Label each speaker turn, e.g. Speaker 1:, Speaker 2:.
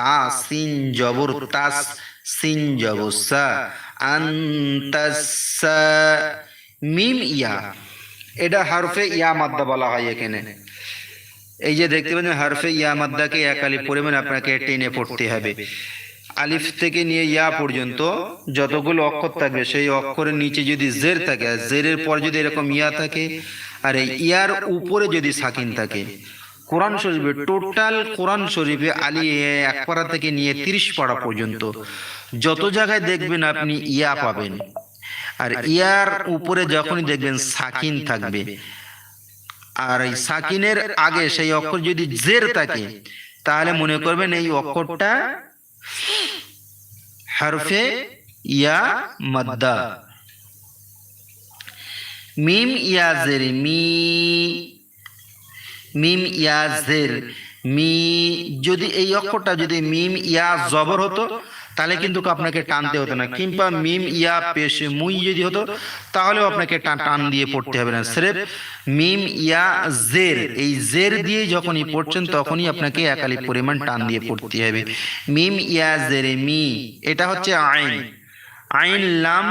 Speaker 1: তা জবর তাস সিন জবর সা আন্তাসা, মিম ইয়া। এটা হারফে ইয়া মাদ্দা বলা হয় এখানে। এই যে দেখতে পাচ্ছেন, হারফে ইয়া মাদ্দাকে এক আলিফ পরিমাণ আপনাকে টেনে পড়তে হবে। আলিফ থেকে নিয়ে ইয়া পর্যন্ত যতগুলো অক্ষর থাকবে, সেই অক্ষরের নিচে যদি জের থাকে, আর জেরের পর যদি এরকম ইয়া থাকে, আর এই ইয়ার উপরে যদি সাকিন থাকে কোরআন শরীফে টোটাল কোরআন শরীফে আলী এক পাড়া থেকে নিয়ে তিরিশ পাড়া পর্যন্ত যত জায়গায় দেখবেন আপনি ইয়া পাবেন। আর ইয়ার উপরে যখনই দেখবেন সাকিন থাকবে। আর এই সাকিনের আগে সেই অক্ষর যদি জের থাকে, তাহলে মনে করবেন এই অক্ষরটা হারফে ইয়া মাদ্দা। মিম ইয়া জের, মি মিম ইয়া জের মি যদি এই অক্ষরটা যদি মিম ইয়া জবর হতো, তাহলে কিন্তু আপনাকে টানতে হতো না। কিংবা মিম ইয়া পেশে মুই যদি হতো, তাহলেও আপনাকে টান দিয়ে পড়তে হবে না। স্রেফ মিম ইয়া জের। এই জের দিয়ে যখনই পড়ছেন, তখনই আপনাকে একালি পরিমাণ টান দিয়ে পড়তে হবে। মিম ইয়া জের মি, এটা হচ্ছে আইন। আইন লাম